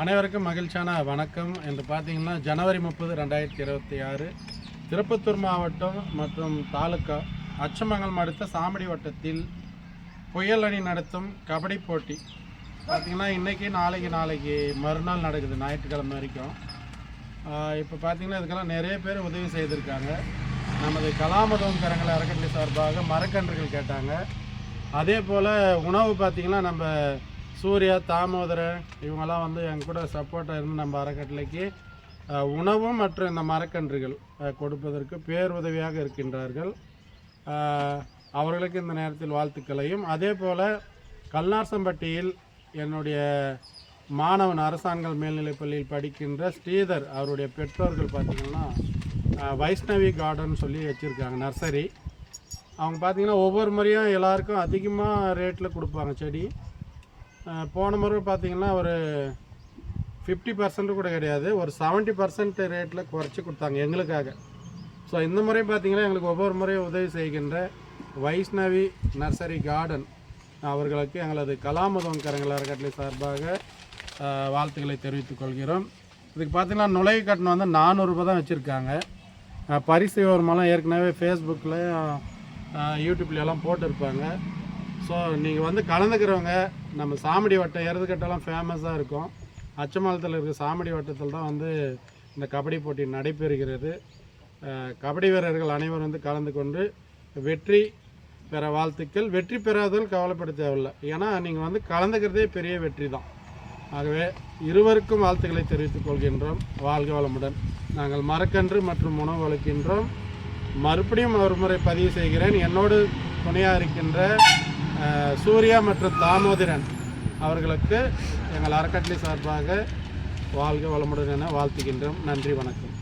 அனைவருக்கும் மகிழ்ச்சியான வணக்கம் என்று பார்த்தீங்கன்னா ஜனவரி முப்பது ரெண்டாயிரத்தி இருபத்தி ஆறு திருப்பத்தூர் மாவட்டம் மற்றும் தாலுக்கா அச்சமங்கலம் அடுத்த சாமடி வட்டத்தில் புயல் அணி நடத்தும் கபடி போட்டி. பார்த்திங்கன்னா இன்றைக்கி நாளைக்கு நாளைக்கு மறுநாள் நடக்குது ஞாயிற்றுக்கிழமை வரைக்கும். இப்போ பார்த்திங்கன்னா இதுக்கெல்லாம் நிறைய பேர் உதவி செய்திருக்காங்க. நமது கலாமதம் கரங்களை அறக்கட்டளை சார்பாக மரக்கன்றுகள் கேட்டாங்க. அதே போல் உணவு பார்த்திங்கன்னா நம்ம சூர்யா தாமோதரன் இவங்கெல்லாம் வந்து எங்க கூட சப்போர்ட்டாக இருந்து நம்ம அறக்கட்டளைக்கு உணவு உணவும் மற்றும் இந்த மரக்கன்றுகள் கொடுப்பதற்கு பேருதவியாக இருக்கின்றார்கள். அவர்களுக்கு இந்த நேரத்தில் வாழ்த்துக்களையும். அதே போல் கல்நார்சம்பட்டியில் என்னுடைய மாணவன் அரசாங்கல் மேல்நிலைப் பள்ளியில் படிக்கின்ற ஸ்ரீதர் அவருடைய பெற்றோர்கள் பார்த்திங்கன்னா வைஷ்ணவி கார்டன் சொல்லி வச்சுருக்காங்க நர்சரி அவங்க பார்த்திங்கன்னா ஒவ்வொரு முறையும் எல்லாருக்கும் அதிகமாக ரேட்டில் கொடுப்பாங்க செடி. போன முறை பார்த்தீங்கன்னா ஒரு ஃபிஃப்டி பர்சன்ட் கூட கிடையாது. ஒரு செவன்ட்டி பர்சன்ட் ரேட்டில் குறைச்சி கொடுத்தாங்க எங்களுக்காக. ஸோ இந்த முறை பார்த்தீங்கன்னா எங்களுக்கு ஒவ்வொரு முறையும் உதவி செய்கின்ற வைஷ்ணவி நர்சரி கார்டன் அவர்களுக்கு எங்களது கலாமுதம் கரங்கள் அறக்கட்டளை சார்பாக வாழ்த்துக்களை தெரிவித்துக் கொள்கிறோம். இதுக்கு பார்த்தீங்கன்னா நுழைவு கட்டணம் வந்து நானூறுரூபா தான் வச்சுருக்காங்க. பரிசு விவரமெல்லாம் ஏற்கனவே ஃபேஸ்புக்கில் யூடியூப்ல எல்லாம் போட்டிருப்பாங்க. ஸோ நீங்கள் வந்து கலந்துக்கிறவங்க நம்ம சாமடி வட்டம் எருதுக்கட்டெல்லாம் ஃபேமஸாக இருக்கும். அச்சமலத்தில் இருக்க சாமடி வட்டத்தில் தான் வந்து இந்த கபடி போட்டி நடைபெறுகிறது. கபடி வீரர்கள் அனைவரும் வந்து கலந்து கொண்டு வெற்றி பெற வாழ்த்துக்கள். வெற்றி பெறாதவர்கள் கவலைப்பட தேவையில்லை. ஏன்னா நீங்கள் வந்து கலந்துக்கிறதே பெரிய வெற்றி தான். ஆகவே இருவருக்கும் வாழ்த்துக்களை தெரிவித்துக் கொள்கின்றோம். வாழ்க வளமுடன். நாங்கள் மரக்கன்று மற்றும் உணவு அளிக்கின்றோம். மறுபடியும் ஒரு முறை பதிவு செய்கிறேன். என்னோடு துணையாக இருக்கின்ற சூர்யா மற்றும் தாமோதரன் அவர்களுக்கு எங்கள் அறக்கட்டளை சார்பாக வாழ்க வளமுடன் என வாழ்த்துகின்றோம். நன்றி வணக்கம்.